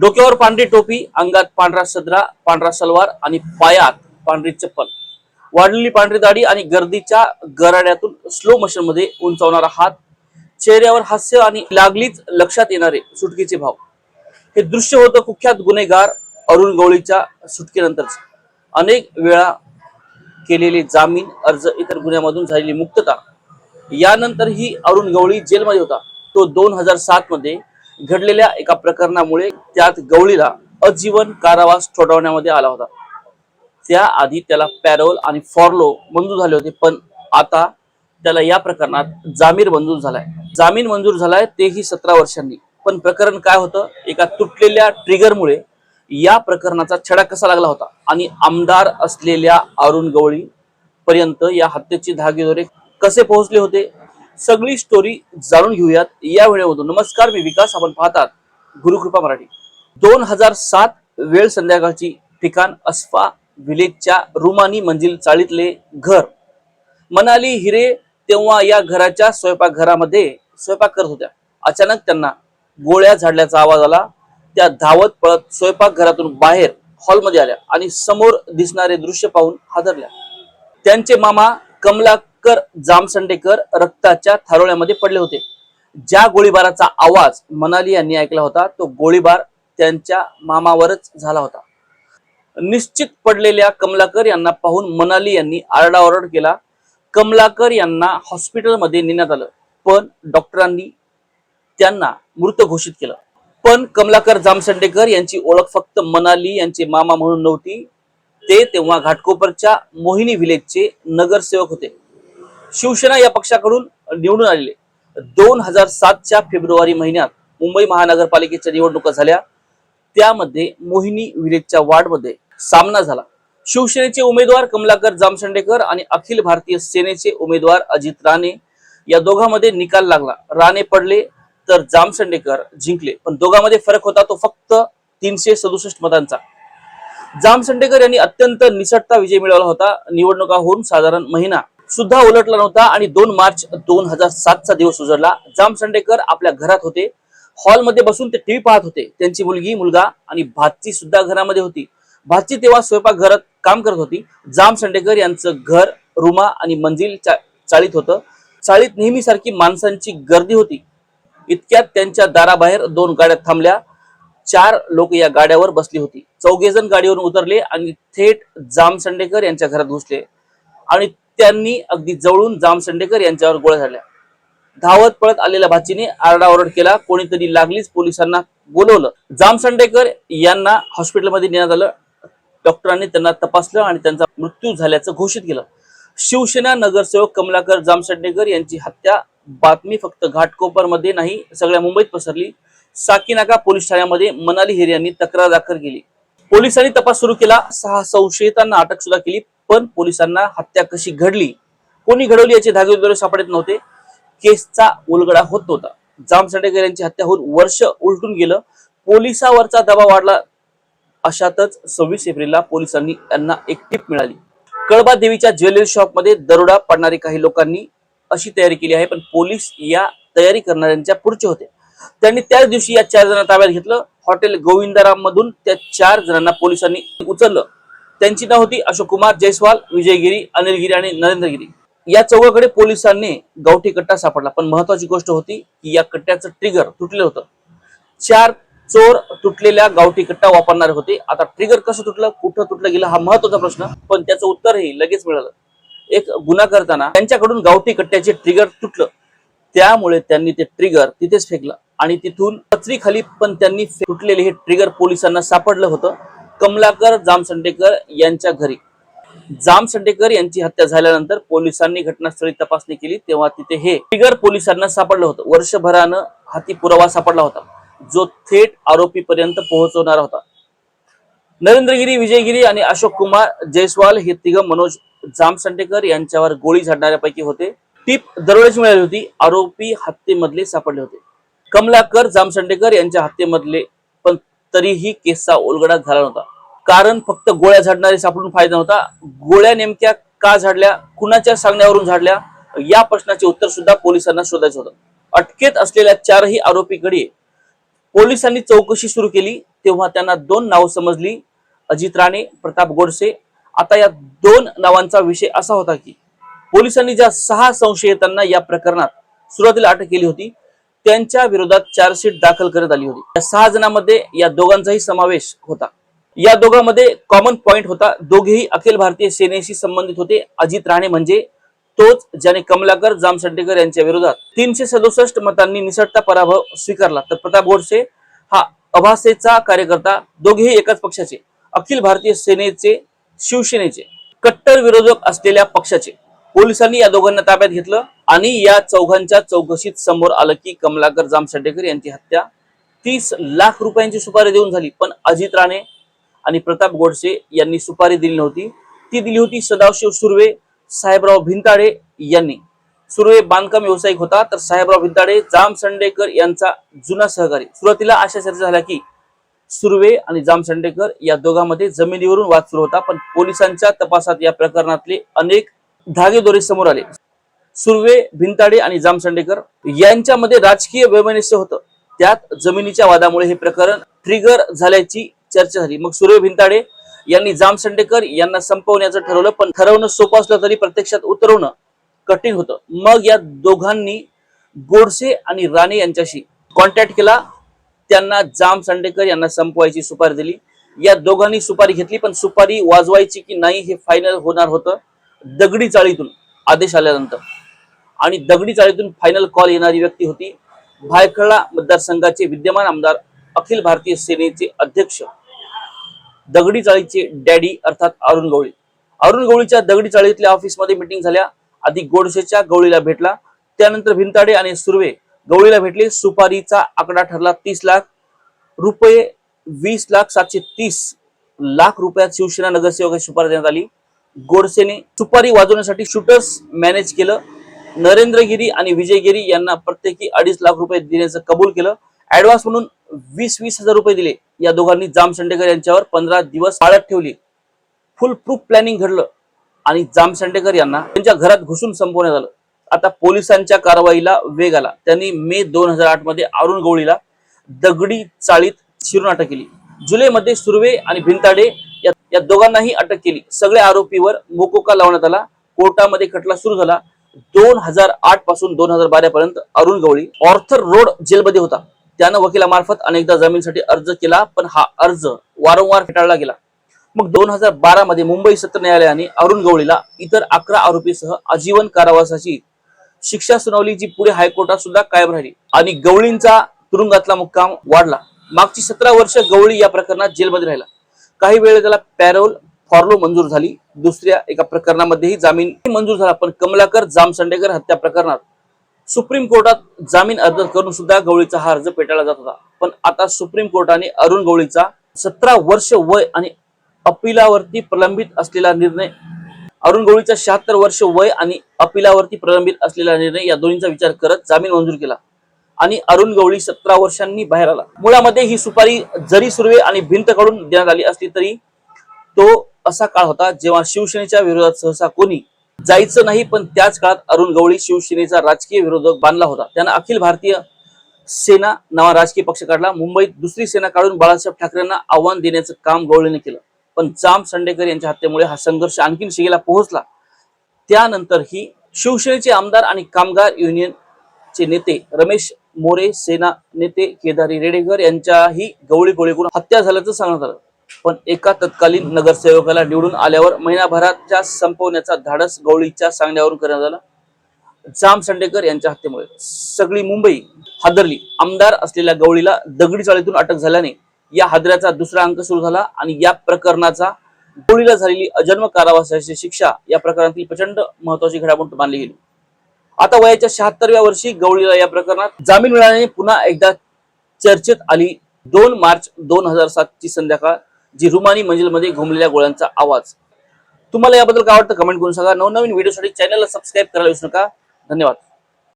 डोक्यावर पांढरी टोपी अंगात पांढरा सदरा पांढरा सलवार आणि पायात पांढरी चप्पल. वाढलेली पांढरी दाढी आणि गर्दीच्या गराड्यातून स्लो मोशनमध्ये उंचावणारा हात चेहऱ्यावर हास्य आणि लागलीच लक्षात येणारे सुटकेचे भाव. हे दृश्य होतं कुख्यात गुन्हेगार अरुण गवळीच्या सुटकेनंतरच. अनेक वेळा केलेले जामीन अर्ज इतर गुन्ह्यामधून झालेली मुक्तता. यानंतर ही अरुण गवळी जेलमध्ये होता. तो दोन हजार सात मध्ये घडलेल्या एका प्रकरणामुळे त्यात गवळीला आजीवन कारावास ठोठावण्यामध्ये आला होता. त्याआधी त्याला पॅरोल आणि फॉर्लो मंजूर झाले होते पण आता त्याला या प्रकरणात जामीन मंजूर झालाय. जामीन मंजूर झालाय तेही सतरा वर्षांनी. पण प्रकरण काय होतं? एका तुटलेल्या ट्रिगरमुळे या प्रकरणाचा छडा कसा लागला होता? आणि आमदार असलेल्या अरुण गवळी पर्यंत या हत्येचे धागेदोरे कसे पोहोचले होते? सगळी स्टोरी जाणून घेऊयात. या वेळेमधून नमस्कार मी विकास. आपण पाहतात गुरुकृपा मराठी. दोन हजार सात वेळ संध्याकाळची ठिकाण अस्फा व्हिलेजच्या रुमानी मंजिल चाळीतले घर. मनाली हिरे तेव्हा या घराच्या स्वयंपाकघरामध्ये स्वयंपाक करत होत्या. अचानक त्यांना गोळ्या झाडल्याचा आवाज आला. त्या धावत पळत स्वयंपाकघरातून बाहेर हॉलमध्ये आल्या आणि समोर दिसणारे दृश्य पाहून हादरल्या. त्यांचे मामा कमला कमलाकर जामसंडेकर रक्ताच्या थारोळ्यामध्ये पडले होते. ज्या गोळीबाराचा आवाज मनाली यांनी ऐकला होता तो गोळीबार त्यांच्या मामावरच झाला होता. निश्चित पडलेल्या कमलाकर यांना पाहून मनाली यांनी आरडाओरड केला. कमलाकर यांना हॉस्पिटलमध्ये नेण्यात आलं पण डॉक्टरांनी त्यांना मृत घोषित केलं. पण कमलाकर जामसंडेकर यांची ओळख फक्त मनाली यांचे मामा म्हणून नव्हती. ते तेव्हा घाटकोपरच्या मोहिनी व्हिलेजचे नगरसेवक होते. शिवसेना या पक्षाकडून निवडून आलेले. दोन हजार सातच्या फेब्रुवारी महिन्यात मुंबई महानगरपालिकेच्या निवडणुका झाल्या. त्यामध्ये मोहिनी विलेजच्या वार्डमध्ये सामना झाला. शिवसेनेचे उमेदवार कमलाकर जामसंडेकर आणि अखिल भारतीय सेनेचे उमेदवार अजित राणे या दोघांमध्ये निकाल लागला. राणे पडले तर जामसंडेकर जिंकले. पण दोघांमध्ये फरक होता तो फक्त तीनशे सदुसष्ट मतांचा. जामसंडेकर यांनी अत्यंत निसटता विजय मिळवला होता. निवडणुका होऊन साधारण महिना सुद्धा उलटला नव्हता आणि दोन मार्च दोन हजार सातचा दिवस उजडला. जामसंडेकर आपल्या घरात होते. हॉलमध्ये बसून ते टीव्ही पाहत होते. त्यांची मुलगी मुलगा आणि भाची सुद्धा घरामध्ये होती. भाची तेव्हा स्वयंपाक घरात काम करत होती. जाम संडेकर यांचं घर रुमा आणि मंजिल चा- चाळीत होतं. चाळीत नेहमीसारखी माणसांची गर्दी होती. इतक्यात त्यांच्या दाराबाहेर दोन गाड्या थांबल्या. चार लोक या गाड्यावर बसली होती. चौघेजण गाडीवरून उतरले आणि थेट जाम संडेकर यांच्या घरात घुसले. आणि त्यांनी अगदी जवळून जामसंडेकर यांच्यावर गोळ्या झाल्या. धावत पळत आलेल्या भाचीने आरडाओरड केला कोणीतरी लागलीच पोलिसांना बोलवलं. जामसंडेकर यांना हॉस्पिटलमध्ये नेण्यात आलं. डॉक्टरांनी त्यांना तपासलं आणि त्यांचा मृत्यू झाल्याचं घोषित केलं. शिवसेना नगरसेवक कमलाकर जामसंडेकर यांची हत्या. बातमी फक्त घाटकोपरमध्ये नाही सगळ्या मुंबईत पसरली. साकीनाका पोलीस ठाण्यामध्ये मनाली हिरे यांनी तक्रार दाखल केली. पोलिसांनी तपास सुरू केला. सहा संशयितांना अटक सुद्धा केली. पण पोलिसांना हत्या कशी घडली कोणी घडवली याचे धागेदोरे सापडत नव्हते केसचा उलगडा होत नव्हता. जामसंडेकर यांची हत्या होऊन वर्ष उलटून गेलं. पोलिसावरचा दबाव वाढला अशातच सव्वीस एप्रिलला पोलिसांनी त्यांना एक टीप मिळाली. कळबा देवीच्या ज्वेलरी शॉपमध्ये दरोडा पडणारे काही लोकांनी अशी तयारी केली आहे पण पोलीस या तयारी करणाऱ्यांच्या पुढचे होते. त्यांनी त्याच दिवशी या चार जणांना ताब्यात घेतलं. हॉटेल गोविंदाराम मधून त्या चार जणांना पोलिसांनी उचललं. त्यांची नाव होती अशोक कुमार जयस्वाल विजयगिरी अनिलगिरी आणि नरेंद्रगिरी या चौघाकडे पोलिसांनी गावठी कट्टा सापडला. पण महत्वाची गोष्ट होती की या कट्ट्याचं ट्रिगर तुटलेलं होतं. चार चोर तुटलेल्या गावठी कट्टा वापरणारे होते. आता ट्रिगर कसं तुटलं कुठं तुटलं गेलं हा महत्त्वाचा प्रश्न. पण त्याचं उत्तरही लगेच मिळालं. एक गुन्हा करताना त्यांच्याकडून गावठी कट्ट्याचे ट्रिगर तुटलं. त्यामुळे त्यांनी ते ट्रिगर तिथेच फेकलं. आणि तिथून पत्री खाली पण त्यांनी तुटलेले हे ट्रिगर पोलिसांना सापडलं होतं. कमलाकर जामसंडेकर यांच्या घरी. जामसंडेकर यांची हत्या झाल्यानंतर पोलिसांनी घटनास्थळी तपासणी केली. तेव्हा तिथे हे ट्रिगर पोलिसांना सापडलं होतं. वर्षभरानं हाती पुरावा सापडला होता. जो थेट आरोपीपर्यंत पोहोचवणार होता. नरेंद्रगिरी विजयगिरी आणि अशोक कुमार जयस्वाल हे तिघ मनोज जामसंडेकर यांच्यावर गोळी झाडणाऱ्यापैकी होते. टीप दरवेळेस मिळाली होती. आरोपी हत्येमधले सापडले होते. कमलाकर जामसंडेकर यांच्या हत्येमधले तरीही केसचा उलगडा झाला नव्हता. कारण फक्त गोळ्या झाडणारे सापडून फायदा नव्हता. गोळ्या नेमक्या का झाडल्या? कुणाच्या सांगण्यावरून झाडल्या? या प्रश्नाचे उत्तर सुद्धा पोलिसांना शोधायचं होतं. अटकेत असलेल्या चारही आरोपीकडे पोलिसांनी चौकशी सुरू केली. तेव्हा त्यांना दोन नावं समजली. अजित राणे प्रताप गोडसे. आता या दोन नावांचा विषय असा होता की पोलिसांनी ज्या सहा संशयितांना या प्रकरणात सुरुवातीला अटक केली होती त्यांच्या विरोधात चार्जशीट दाखल करत आली होती. या सहा जणांमध्ये या दोघांचाही समावेश होता. या दोघांमध्ये कॉमन पॉइंट होता. दोघेही अखिल भारतीय सेनेशी संबंधित होते. अजित राणे म्हणजे तोच ज्याने कमलाकर जामसंडेकर यांच्या विरोधात तीनशे सदुसष्ट मतांनी निसटता पराभव स्वीकारला. तर प्रताप गोडसे हा अभासेचा कार्यकर्ता दोघेही एकाच पक्षाचे. अखिल भारतीय सेनेचे शिवसेनेचे. कट्टर विरोधक असलेल्या पक्षाचे. पोलिसांनी या दोघांना ताब्यात घेतलं आणि या चौघांच्या चौकशीत समोर आलं की कमलाकर जामसंडेकर यांची हत्या तीस लाख रुपयांची सुपारी देऊन झाली. पण अजित राणे आणि प्रताप गोडसे यांनी सुपारी दिली नव्हती. ती दिली होती सदाशिव सुर्वे साहेबराव भिंताडे यांनी. सुर्वे बांधकाम व्यावसायिक होता तर साहेबराव भिंताडे जामसंडेकर यांचा जुना सहकारी. सुरुवातीला अशा चर्चा झाल्या की सुर्वे आणि जामसंडेकर या दोघांमध्ये जमिनीवरून वाद सुरू होता पण पोलिसांच्या तपासात या प्रकरणातले अनेक धागेदोरे समोर आले. सुर्वे भिंताडे आणि जामसंडेकर यांच्यामध्ये राजकीय वैमनस्य होतं. त्यात जमिनीच्या वादामुळे हे प्रकरण ट्रिगर झाल्याची चर्चा झाली. मग सुर्वे भिंताडे यांनी जामसंडेकर यांना संपवण्याचं ठरवलं पण ठरवणं सोपं असलं तरी प्रत्यक्षात उतरवणं कठीण होतं. मग या दोघांनी गोडसे आणि राणे यांच्याशी कॉन्टॅक्ट केला. त्यांना जाम सांडेकर यांना संपवायची सुपारी दिली. या दोघांनी सुपारी घेतली पण सुपारी वाजवायची की नाही हे फायनल होणार होतं. दगडी चाळीतून आदेश आल्यानंतर. आणि दगडी चाळीतून फायनल कॉल येणारी व्यक्ती होती भायखळा मतदारसंघाचे विद्यमान आमदार अखिल भारतीय सेनेचे अध्यक्ष. दगडी चाळीचे डॅडी अर्थात अरुण गवळी. अरुण गवळीच्या दगडी चाळीतल्या ऑफिसमध्ये मिटिंग झाल्या. आधी गोडसेच्या गवळीला भेटला. त्यानंतर भिंताडे आणि सुर्वे गवळीला भेटले. सुपारीचा आकडा ठरला तीस लाख रुपये वीस लाख सातशे तीस लाख रुपयात शिवसेना नगरसेवकाची सुपारी देण्यात आली. गोडसेने सुपारी वाजवण्यासाठी शूटर्स मॅनेज केलं. नरेंद्रगिरी आणि विजयगिरी यांना प्रत्येकी अडीच लाख रुपये देण्याचं कबूल केलं. ऍडव्हान्स म्हणून वीस वीस हजार रुपये दिले. या दोघांनी जाम संडेकर यांच्यावर पंधरा दिवस पाळत ठेवली. फुल प्रूफ प्लॅनिंग घडलं आणि जाम संडेकर यांना त्यांच्या घरात घुसून संपवण्यात आलं. आता पोलिसांच्या कारवाईला वेग आला. त्यांनी मे दोन हजार आठमध्ये अरुण गवळीला दगडी चाळीत शिरून अटक केली. जुलैमध्ये सुर्वे आणि भिंताडे या, दोघांनाही अटक केली. सगळ्या आरोपीवर मोकोका लावण्यात आला. कोर्टामध्ये खटला सुरू झाला. दोन हजार आठपासून दोन हजार बारा पर्यंत अरुण गवळी ऑर्थर रोड जेलमध्ये होता. त्यानं वकिलामार्फत अनेकदा जामीनसाठी अर्ज केला पण हा अर्ज वारंवार फेटाळला गेला. मग दोन हजार बारा मध्ये मुंबई सत्र न्यायालयाने अरुण गवळीला इतर अकरा आरोपीसह आजीवन कारावासाची शिक्षा सुनावली जी पुढे हायकोर्टात सुद्धा कायम राहिली. आणि गवळींचा तुरुंगातला मुक्काम वाढला. मागची सतरा वर्ष गवळी या प्रकरणात जेलमध्ये राहिला. काही वेळ त्याला पॅरोल फॉर्लो मंजूर झाली. दुसऱ्या एका प्रकरणामध्येही जामीन मंजूर झाला. पण कमलाकर जामसंडेकर हत्या प्रकरणात सुप्रीम कोर्टात जामीन अर्ज करून सुद्धा गवळीचा हा अर्ज पेटाळला जात होता. पण आता सुप्रीम कोर्टाने अरुण गवळीचा सतरा वर्ष वय आणि अपिलावरती प्रलंबित असलेला निर्णय अरुण गवळीचा शहात्तर वर्ष वय आणि अपिलावरती प्रलंबित असलेला निर्णय या दोन्हीचा विचार करत जामीन मंजूर केला. आणि अरुण गवळी सतरा वर्षांनी बाहेर आला. मुळामध्ये ही सुपारी जरी सुर्वे आणि भिंत काढून देण्यात आली असली तरी तो असा काळ होता जेव्हा शिवसेनेच्या विरोधात सहसा कोणी जायचं नाही पण त्याच काळात अरुण गवळी शिवसेनेचा राजकीय विरोधक बांधला होता. त्यानं अखिल भारतीय सेना नावा राजकीय पक्ष काढला. मुंबईत दुसरी सेना काढून बाळासाहेब ठाकरेंना आव्हान देण्याचं काम गवळीने केलं. पण जाम संडेकर यांच्या हत्येमुळे हा संघर्ष आणखीन शिगेला पोहोचला. त्यानंतर ही शिवसेनेचे आमदार आणि कामगार युनियनचे नेते रमेश मोरे सेना नेते केदारी रेडेकर यांच्याही गवळी गोळी करून हत्या झाल्याचं सांगण्यात आलं. पण एका तत्कालीन नगरसेवकाला निवडून आल्यावर महिनाभराच्या संपवण्याचा धाडस गवळीच्या सांगण्यावरून करण्यात आला. जाम संडेकर यांच्या हत्येमुळे सगळी मुंबई हादरली. आमदार असलेल्या गवळीला दगडी चाळीतून अटक झाल्याने या हादऱ्याचा दुसरा अंक सुरू झाला आणि या प्रकरणाचा गवळीला झालेली अजन्म कारावासाची शिक्षा या प्रकरणातील प्रचंड महत्वाची घडामोड मानली गेली. आता वयाच्या शहात्तरव्या वर्षी गवळीला या प्रकरणात जामीन मिळाल्याने पुन्हा एकदा चर्चेत आली. दोन मार्च दोन हजार सात ची संध्याकाळ जी रुमानी मंजिलमध्ये घुमलेल्या गोळ्यांचा आवाज. तुम्हाला याबद्दल काय वाटतं? कमेंट करून सांगा. नवनवीन व्हिडिओसाठी चॅनलला सबस्क्राईब करायला विसरू नका. धन्यवाद.